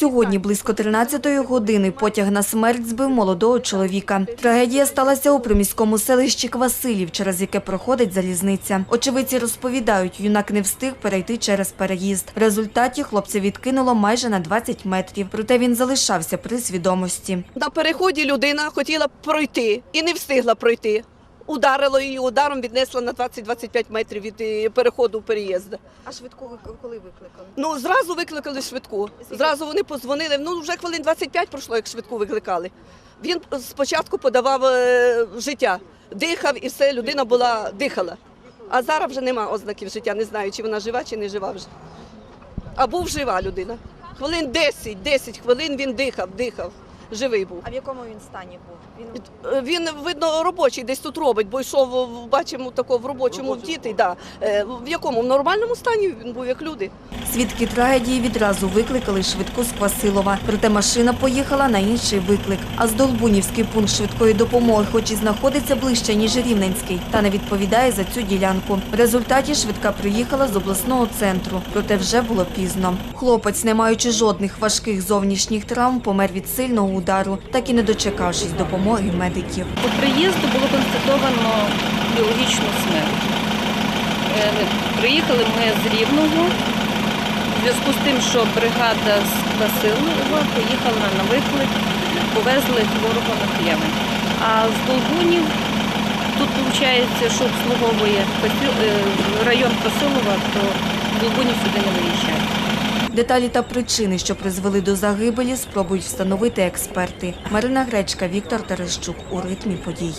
Сьогодні близько 13-ї години потяг на смерть збив молодого чоловіка. Трагедія сталася у приміському селищі Квасилів, через яке проходить залізниця. Очевидці розповідають, юнак не встиг перейти через переїзд. В результаті хлопця відкинуло майже на 20 метрів, проте він залишався при свідомості. На переході людина хотіла пройти і не встигла пройти. Ударило її ударом, віднесла на 20-25 метрів від е, переходу переїзду. А швидку коли викликали? Ну, зразу викликали швидку. Зразу вони позвонили. Ну, вже хвилин 25 пройшло, як швидку викликали. Він спочатку подавав е, життя, дихав і все, людина була дихала. А зараз вже нема ознаків життя, не знаю, чи вона жива, чи не жива вже. А був жива людина. Хвилин 10, 10 хвилин він дихав, дихав. Живий був. А в якому він стані був? Він Е, Він видно робочий десь тут робить, бо йшов бачимо тако в робочому вдітий. Да. Е, В якому в нормальному стані він був як люди. Свідки трагедії відразу викликали швидку з Квасилова. Проте машина поїхала на інший виклик. А Здолбунівський пункт швидкої допомоги, хоч і знаходиться ближче, ніж Рівненський, та не відповідає за цю ділянку. В результаті швидка приїхала з обласного центру, проте вже було пізно. Хлопець, не маючи жодних важких зовнішніх травм, помер від сильного удару, так і не дочекавшись допомоги медиків. По приїзду було констатовано біологічну смерть. Е, Приїхали ми з Рівного. В зв'язку з тим, що бригада з Василова поїхала на виклик, повезли хворого на Києвень. А з Долбунів тут виходить, що обслуговує е, район Василова, то з Долбунів сюди не виїжджає. Деталі та причини, що призвели до загибелі, спробують встановити експерти. Марина Гречка, Віктор Терещук у ритмі подій.